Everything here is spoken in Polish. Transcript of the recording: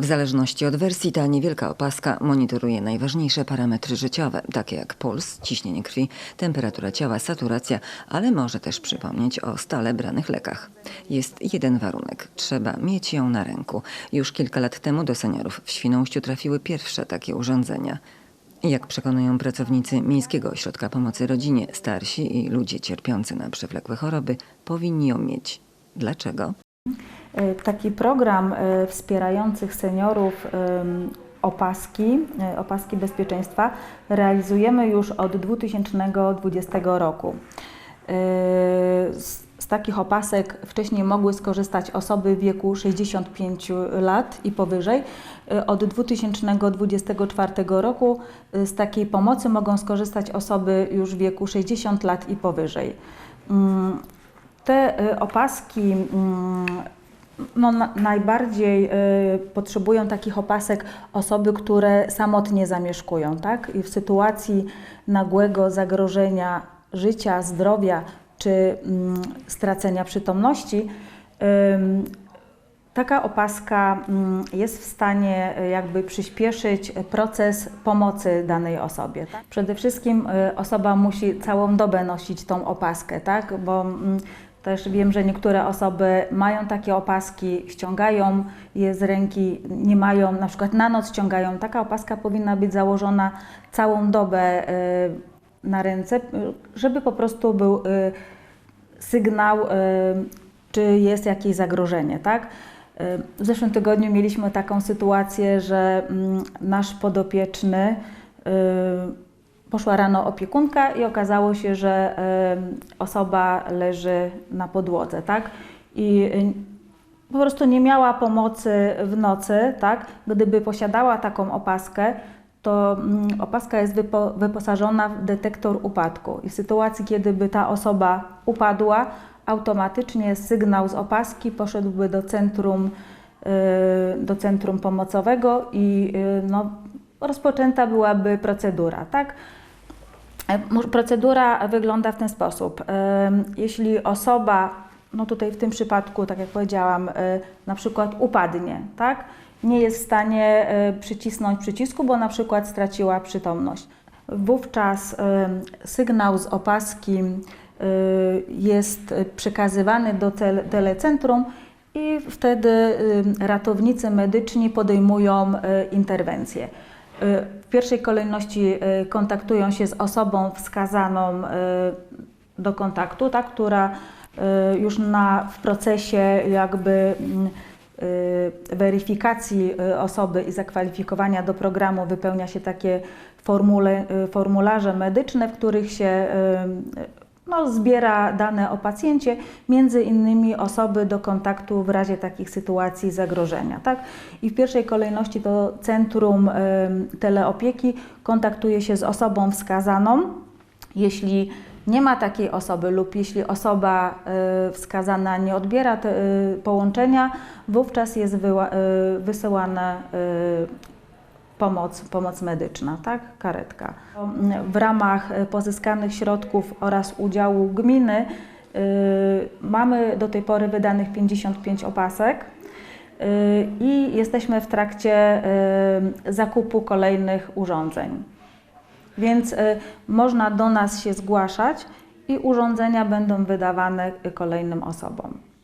W zależności od wersji ta niewielka opaska monitoruje najważniejsze parametry życiowe, takie jak puls, ciśnienie krwi, temperatura ciała, saturacja, ale może też przypomnieć o stale branych lekach. Jest jeden warunek – trzeba mieć ją na ręku. Już kilka lat temu do seniorów w Świnoujściu trafiły pierwsze takie urządzenia. Jak przekonują pracownicy Miejskiego Ośrodka Pomocy Rodzinie, starsi i ludzie cierpiący na przewlekłe choroby powinni ją mieć. Dlaczego? E, Taki program e, wspierających seniorów opaski, e, opaski bezpieczeństwa realizujemy już od 2020 roku. Z, takich opasek wcześniej mogły skorzystać osoby w wieku 65 lat i powyżej. Od 2024 roku z takiej pomocy mogą skorzystać osoby już w wieku 60 lat i powyżej. Te e, opaski mm, no, na, najbardziej y, potrzebują takich opasek osoby, które samotnie zamieszkują, tak? I w sytuacji nagłego zagrożenia życia, zdrowia czy mm, stracenia przytomności, taka opaska mm, jest w stanie y, jakby przyspieszyć proces pomocy danej osobie. Tak? Przede wszystkim y, osoba musi całą dobę nosić tą opaskę, tak? Bo też wiem, że niektóre osoby mają takie opaski, ściągają je z ręki, nie mają, na przykład na noc ściągają. Taka opaska powinna być założona całą dobę y, na ręce, żeby po prostu był y, sygnał, y, czy jest jakieś zagrożenie, tak? W zeszłym tygodniu mieliśmy taką sytuację, że mm, nasz podopieczny Poszła rano opiekunka i okazało się, że osoba leży na podłodze, tak? I po prostu nie miała pomocy w nocy, tak? Gdyby posiadała taką opaskę, to mm, opaska jest wypo, wyposażona w detektor upadku. I w sytuacji, kiedy by ta osoba upadła, automatycznie sygnał z opaski poszedłby do centrum, do centrum pomocowego i no, rozpoczęta byłaby procedura, tak? E, Procedura wygląda w ten sposób. Em, Jeśli osoba, no tutaj w tym przypadku, tak jak powiedziałam, e, na przykład upadnie, tak? Nie jest w stanie e, przycisnąć przycisku, bo na przykład straciła przytomność. Wówczas sygnał z opaski e, jest przekazywany do tel- telecentrum i wtedy ratownicy medyczni podejmują e, interwencję. W pierwszej kolejności y, kontaktują się z osobą wskazaną y, do kontaktu, tak, która y, już na, w procesie jakby mm, weryfikacji osoby i zakwalifikowania do programu wypełnia się takie formule, formularze medyczne, w których się no, zbiera dane o pacjencie, między innymi osoby do kontaktu w razie takich sytuacji zagrożenia. Tak? I w pierwszej kolejności to Centrum Teleopieki kontaktuje się z osobą wskazaną. Jeśli nie ma takiej osoby lub jeśli osoba e, wskazana nie odbiera e, połączenia, wówczas jest e, wysyłana e, pomoc, pomoc medyczna, tak? karetka. W ramach e, pozyskanych środków oraz udziału gminy y, mamy do tej pory wydanych 55 opasek y, i jesteśmy w trakcie y, zakupu kolejnych urządzeń. Więc y, można do nas się zgłaszać i urządzenia będą wydawane kolejnym osobom.